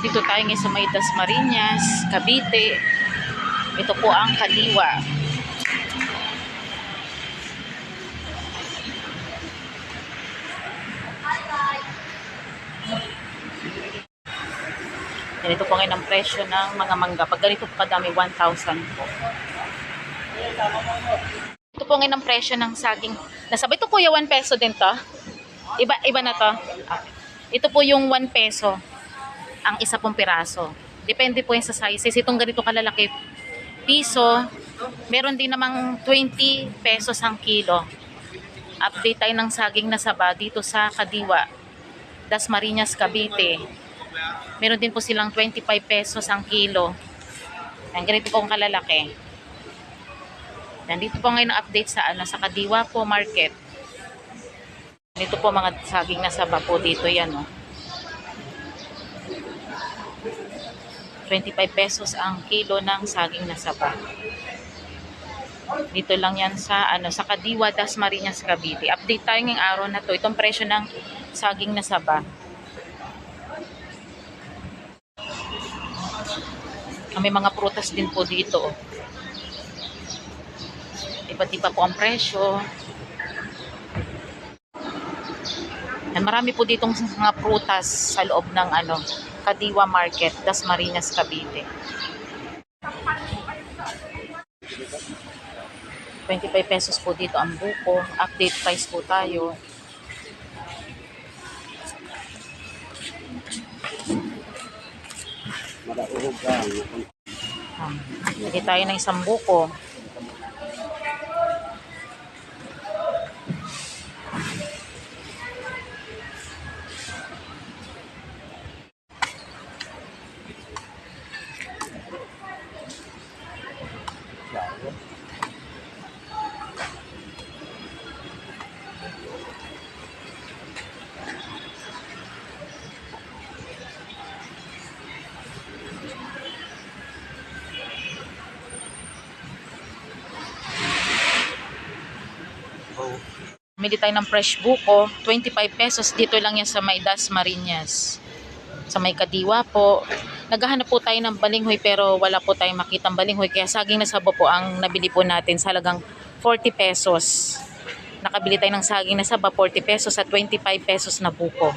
Dito tayo ngayon sa may Dasmariñas, Cavite. Ito po ang Kaliwa. Ganito po ngayon ang presyo ng mga mangga. Pag ganito po kadami, 1,000 po. Ito po ngayon ang presyo ng saging. Nasabay ito kuya, 1 peso din to. Iba, iba na to. Ah, Ito po yung 1 peso ang isa pong piraso. Depende po yan sa sizes. Itong ganito kalalaki piso. Meron din namang 20 pesos ang kilo. Update tayo ng saging na saba dito sa Kadiwa. Dasmariñas, Cavite. Meron din po silang 25 pesos ang kilo. Ang ganito pong kalalaki. Nandito po ngayon ang update sa ano sa Kadiwa po market. Dito po mga saging na saba po dito yan oh. 25 pesos ang kilo ng saging na saba. Dito lang yan sa ano sa Kadiwa Dasmariñas Cavite. Update tayo ngayong araw na to. Itong presyo ng saging na saba. Ah, May mga prutas din po dito. oh. Iba't iba po ang presyo. Yan, marami po ditong mga prutas sa loob ng ano, Kadiwa Market, Dasmariñas, Cavite. 25 pesos po dito ang buko. Update price po tayo. Madauhog ka. Um, Lagi tayo ng isang buko. Bumili tayo ng fresh buko. 25 pesos. Dito lang yan sa may Dasmariñas sa may kadiwa po. Naghahanap po tayo ng balinghoy pero wala po tayong makitang balinghoy kaya saging na sabo po ang nabili po natin sa halagang 40 pesos. Nakabili tayo ng saging na saba 40 pesos at 25 pesos na buko.